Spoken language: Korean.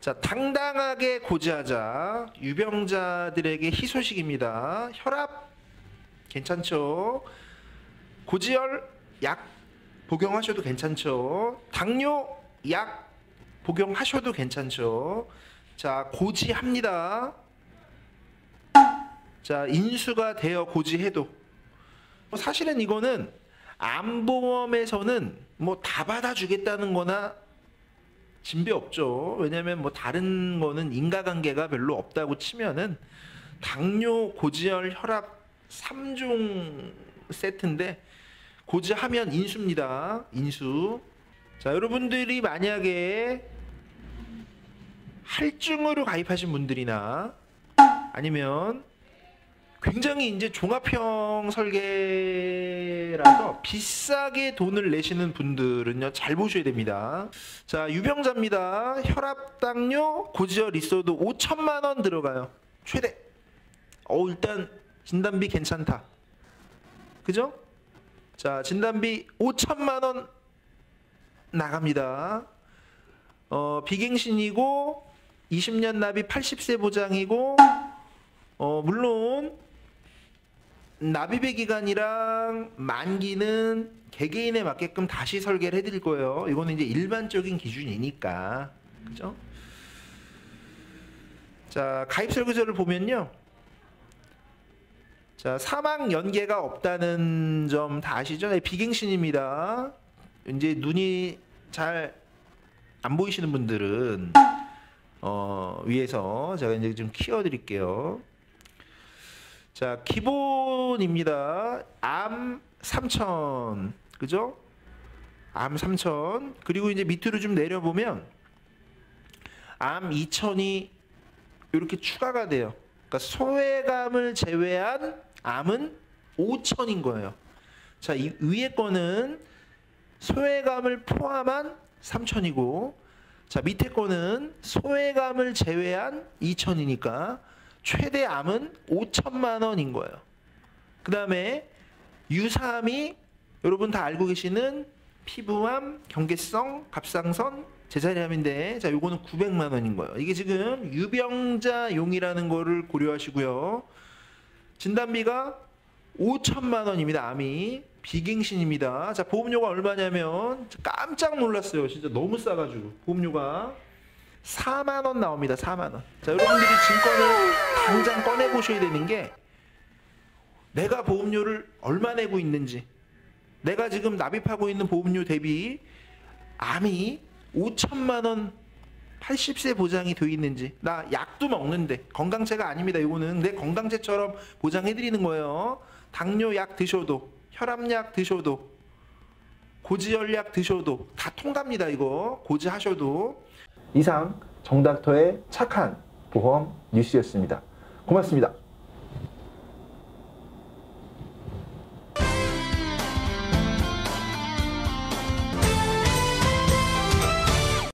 자, 당당하게 고지하자. 유병자들에게 희소식입니다. 혈압 괜찮죠? 고지혈 약 복용하셔도 괜찮죠? 당뇨 약 복용하셔도 괜찮죠? 자, 고지합니다. 자, 인수가 되어 고지해도 사실은 이거는 암보험에서는 뭐 다 받아주겠다는 거나 진배 없죠. 왜냐하면 뭐 다른 거는 인과관계가 별로 없다고 치면은 당뇨, 고지혈, 혈압 3종 세트인데 고지하면 인수입니다. 인수. 자, 여러분들이 만약에 할증으로 가입하신 분들이나 아니면 굉장히 이제 종합형 설계라서 비싸게 돈을 내시는 분들은요 잘 보셔야 됩니다. 자 유병자입니다. 혈압, 당뇨, 고지혈 있어도 5천만 원 들어가요. 최대. 어 일단 진단비 괜찮다. 그죠? 자 진단비 5천만 원 나갑니다. 어 비갱신이고 20년 납입 80세 보장이고 어 물론 납입의 기간이랑 만기는 개개인에 맞게끔 다시 설계를 해드릴 거예요. 이거는 이제 일반적인 기준이니까. 그죠? 자, 가입 설계서를 보면요. 자, 사망 연계가 없다는 점 다 아시죠? 네, 비갱신입니다. 이제 눈이 잘 안 보이시는 분들은 어, 위에서 제가 이제 좀 키워 드릴게요. 자, 기본입니다. 암 3천. 그죠? 암 3천. 그리고 이제 밑으로 좀 내려보면 암 2천이 이렇게 추가가 돼요. 그러니까 소외감을 제외한 암은 5천인 거예요. 자, 이 위에 거는 소외감을 포함한 3천이고 자, 밑에 거는 소외감을 제외한 2천이니까 최대 암은 5천만 원인 거예요. 그 다음에 유사암이 여러분 다 알고 계시는 피부암, 경계성, 갑상선, 제자리암인데 자 요거는 900만 원인 거예요. 이게 지금 유병자용이라는 거를 고려하시고요. 진단비가 5천만 원입니다. 암이 비갱신입니다. 자 보험료가 얼마냐면 깜짝 놀랐어요. 진짜 너무 싸가지고 보험료가 4만 원 나옵니다. 4만 원. 자, 여러분들이 증권을 당장 꺼내 보셔야 되는 게 내가 보험료를 얼마 내고 있는지, 내가 지금 납입하고 있는 보험료 대비 암이 5천만 원 80세 보장이 돼 있는지, 나 약도 먹는데 건강제가 아닙니다. 이거는 내 건강제처럼 보장해 드리는 거예요. 당뇨 약 드셔도, 혈압약 드셔도, 고지혈약 드셔도 다 통갑니다. 이거 고지하셔도 이상 정닥터의 착한 보험 뉴스였습니다. 고맙습니다.